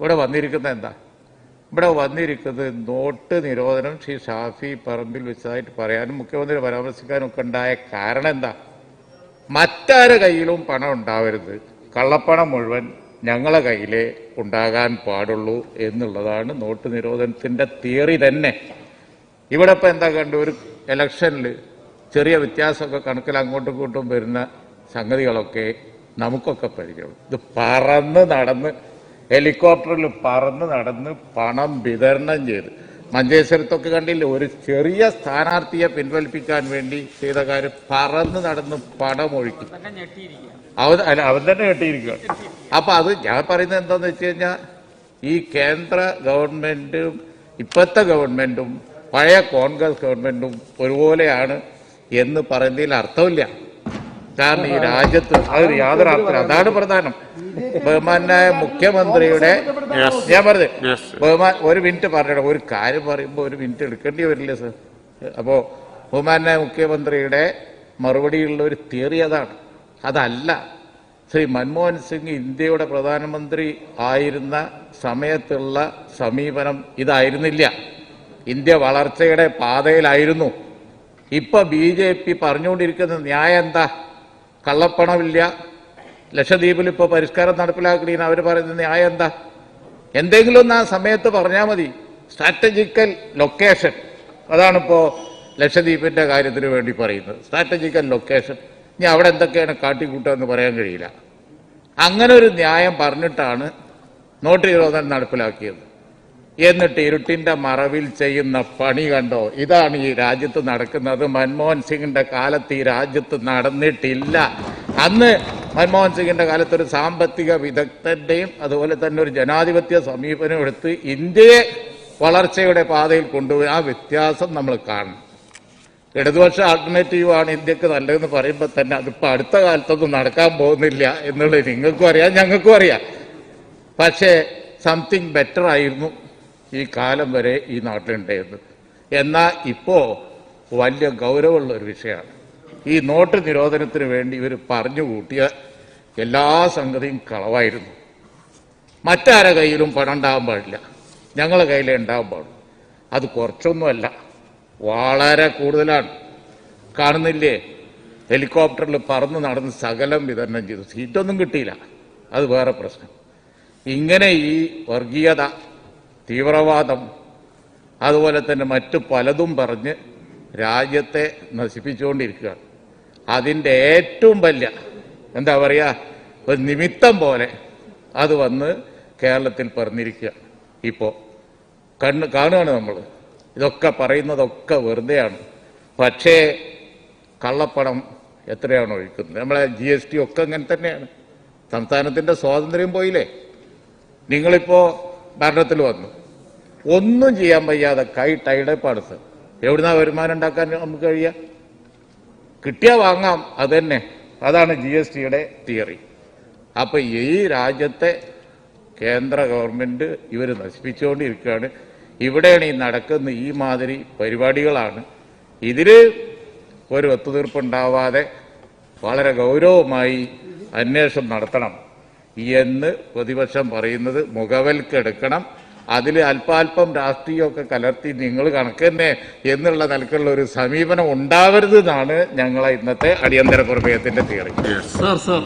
ഇവിടെ വന്നിരിക്കുന്നത് എന്താ? ഇവിടെ വന്നിരിക്കുന്നത് നോട്ട് നിരോധനം ശ്രീ ഷാഫി പറമ്പിൽ വെച്ചതായിട്ട് പറയാനും മുഖ്യമന്ത്രി പരാമർശിക്കാനും ഒക്കെ ഉണ്ടായ കാരണം എന്താ? മറ്റാരുടെ കയ്യിലും പണം ഉണ്ടാവരുത്. കള്ളപ്പണം മുഴുവൻ ഞങ്ങളെ കയ്യിലേ ഉണ്ടാകാൻ പാടുള്ളൂ എന്നുള്ളതാണ് നോട്ട് നിരോധനത്തിന്റെ തിയറി തന്നെ. ഇവിടെ ഇപ്പൊ എന്താ കണ്ടു? ഒരു ഇലക്ഷനിൽ ചെറിയ വ്യത്യാസമൊക്കെ കണക്കിൽ അങ്ങോട്ടും ഇങ്ങോട്ടും വരുന്ന സംഗതികളൊക്കെ നമുക്കൊക്കെ പരിചയമുള്ളൂ ഇത് പറന്ന് നടന്ന് ഹെലികോപ്റ്ററിൽ പറന്ന് നടന്ന് പണം വിതരണം ചെയ്ത്. മഞ്ചേശ്വരത്തൊക്കെ കണ്ടില്ലേ? ഒരു ചെറിയ സ്ഥാനാർത്ഥിയെ പിൻവലിപ്പിക്കാൻ വേണ്ടി ചെയ്ത കാര്യം പറന്ന് നടന്ന് പണം ഒഴുക്കി. അവൻ അല്ല അവൻ തന്നെ കെട്ടിയിരിക്കുകയാണ് അപ്പൊ അത് ഞാൻ പറയുന്നത് എന്താന്ന് വെച്ച് കഴിഞ്ഞാൽ ഈ കേന്ദ്ര ഗവൺമെന്റും ഇപ്പോഴത്തെ ഗവൺമെന്റും പഴയ കോൺഗ്രസ് ഗവൺമെന്റും ഒരുപോലെയാണ് എന്ന് പറയുന്നതിൽ അർത്ഥമില്ല. കാരണം ഈ രാജ്യത്ത് അത് യാതൊരു അർത്ഥം അതാണ് പ്രധാനം. ബഹുമാനായ മുഖ്യമന്ത്രിയുടെ ഞാൻ പറഞ്ഞു Yes. ബഹുമാൻ ഒരു മിനിറ്റ് പറഞ്ഞോ ഒരു കാര്യം പറയുമ്പോൾ ഒരു മിനിറ്റ് എടുക്കേണ്ടി വരില്ലേ സർ? അപ്പോ ബഹുമാനായ മുഖ്യമന്ത്രിയുടെ മറുപടിയുള്ള ഒരു തിയറി അതാണ്. അതല്ല ശ്രീ മൻമോഹൻ സിംഗ് ഇന്ത്യയുടെ പ്രധാനമന്ത്രി ആയിരുന്ന സമയത്തുള്ള സമീപനം ഇതായിരുന്നില്ല. ഇന്ത്യ വളർച്ചയുടെ പാതയിലായിരുന്നു. ഇപ്പൊ ബി ജെ പി പറഞ്ഞുകൊണ്ടിരിക്കുന്ന ന്യായം എന്താ? കള്ളപ്പണമില്ല ലക്ഷദ്വീപിൽ ഇപ്പോൾ പരിഷ്കാരം നടപ്പിലാക്കണീന്ന് അവർ പറയുന്ന ന്യായം എന്താ? എന്തെങ്കിലും ഒന്ന് ആ സമയത്ത് പറഞ്ഞാൽ മതി. സ്ട്രാറ്റജിക്കൽ ലൊക്കേഷൻ അതാണിപ്പോ ലക്ഷദ്വീപിന്റെ കാര്യത്തിന് വേണ്ടി പറയുന്നത്. സ്ട്രാറ്റജിക്കൽ ലൊക്കേഷൻ ഇനി അവിടെ എന്തൊക്കെയാണ് കാട്ടിക്കൂട്ടുക പറയാൻ കഴിയില്ല. അങ്ങനെ ഒരു ന്യായം പറഞ്ഞിട്ടാണ് നോട്ട് നിരോധനം നടപ്പിലാക്കിയത്. എന്നിട്ട് ഇരുട്ടിന്റെ മറവിൽ ചെയ്യുന്ന പണി കണ്ടോ? ഇതാണ് ഈ രാജ്യത്ത് നടക്കുന്നത്. മൻമോഹൻ സിംഗിന്റെ കാലത്ത് ഈ രാജ്യത്ത് നടന്നിട്ടില്ല. അന്ന് മൻമോഹൻ കാലത്ത് ഒരു സാമ്പത്തിക വിദഗ്ധന്റെയും അതുപോലെ തന്നെ ഒരു ജനാധിപത്യ സമീപനം എടുത്ത് ഇന്ത്യയെ വളർച്ചയുടെ പാതയിൽ കൊണ്ടുപോയി ആ വ്യത്യാസം നമ്മൾ കാണണം. ഇടതുപക്ഷ ആൾട്ടർനേറ്റീവ് ആണ് ഇന്ത്യയ്ക്ക് നല്ലതെന്ന് പറയുമ്പോൾ തന്നെ അതിപ്പോൾ അടുത്ത കാലത്തൊന്നും നടക്കാൻ പോകുന്നില്ല എന്നുള്ളത് നിങ്ങൾക്കും അറിയാം ഞങ്ങൾക്കും അറിയാം. പക്ഷേ സംതിങ് ബെറ്റർ ആയിരുന്നു ഈ കാലം വരെ ഈ നാട്ടിലുണ്ടായിരുന്നത്. എന്നാൽ ഇപ്പോൾ വലിയ ഗൗരവമുള്ള ഒരു വിഷയമാണ്. ഈ നോട്ട് നിരോധനത്തിന് വേണ്ടി ഇവർ പറഞ്ഞു കൂട്ടിയ എല്ലാ സംഗതിയും കളവായിരുന്നു. മറ്റാരെ കയ്യിലും പണം ഉണ്ടാകാൻ പാടില്ല. ഞങ്ങളെ കയ്യിലേ ഉണ്ടാകാൻ പാടുള്ളൂ. അത് കുറച്ചൊന്നുമല്ല. വളരെ കൂടുതലാണ്. കാണുന്നില്ലേ? ഹെലികോപ്റ്ററിൽ പറന്ന് നടന്ന് സകലം വിതരണം ചെയ്തു. സീറ്റൊന്നും കിട്ടിയില്ല. അത് വേറെ പ്രശ്നം. ഇങ്ങനെ ഈ വർഗീയത തീവ്രവാദം അതുപോലെ തന്നെ മറ്റു പലതും പറഞ്ഞ് രാജ്യത്തെ നശിപ്പിച്ചുകൊണ്ടിരിക്കുകയാണ്. അതിന്റെ ഏറ്റവും വലിയ എന്താ പറയുക ഒരു നിമിത്തം പോലെ അത് വന്ന് കേരളത്തിൽ പറഞ്ഞിരിക്കുക. ഇപ്പോൾ കണ്ണ് കാണുകയാണ് നമ്മൾ ഇതൊക്കെ പറയുന്നതൊക്കെ വെറുതെയാണ്. പക്ഷേ കള്ളപ്പണം എത്രയാണ് ഒഴിക്കുന്നത്? നമ്മളെ ജി എസ് ടി ഒക്കെ അങ്ങനെ തന്നെയാണ്. സംസ്ഥാനത്തിന്റെ സ്വാതന്ത്ര്യം പോയില്ലേ? നിങ്ങളിപ്പോ ഭരണത്തിൽ വന്നു. ഒന്നും ചെയ്യാൻ വയ്യാതെ കൈ ടൈഡപ്പാണ് സർ. എവിടുന്നാ വരുമാനം ഉണ്ടാക്കാൻ നമുക്ക് കഴിയുക? കിട്ടിയാ വാങ്ങാം. അതന്നെ തന്നെ. അതാണ് ജി എസ് ടിയുടെ തിയറി അപ്പൊ ഈ രാജ്യത്തെ കേന്ദ്ര ഗവൺമെന്റ് ഇവർ നശിപ്പിച്ചുകൊണ്ടിരിക്കുകയാണ്. ഇവിടെയാണ് ഈ നടക്കുന്ന ഈ മാതിരി പരിപാടികളാണ്. ഇതിൽ ഒരു ഒത്തുതീർപ്പുണ്ടാവാതെ വളരെ ഗൗരവമായി അന്വേഷണം നടത്തണം എന്ന് പ്രതിപക്ഷം പറയുന്നത് മുഖവൽക്കെടുക്കണം. അതിൽ അല്പാൽപ്പം രാഷ്ട്രീയമൊക്കെ കലർത്തി നിങ്ങൾ കണക്ക് തന്നെ എന്നുള്ള നിലക്കുള്ള ഒരു സമീപനം ഉണ്ടാവരുത് എന്നാണ് ഞങ്ങളെ ഇന്നത്തെ അടിയന്തര പ്രമേയത്തിന്റെ തിയറി. Sir sir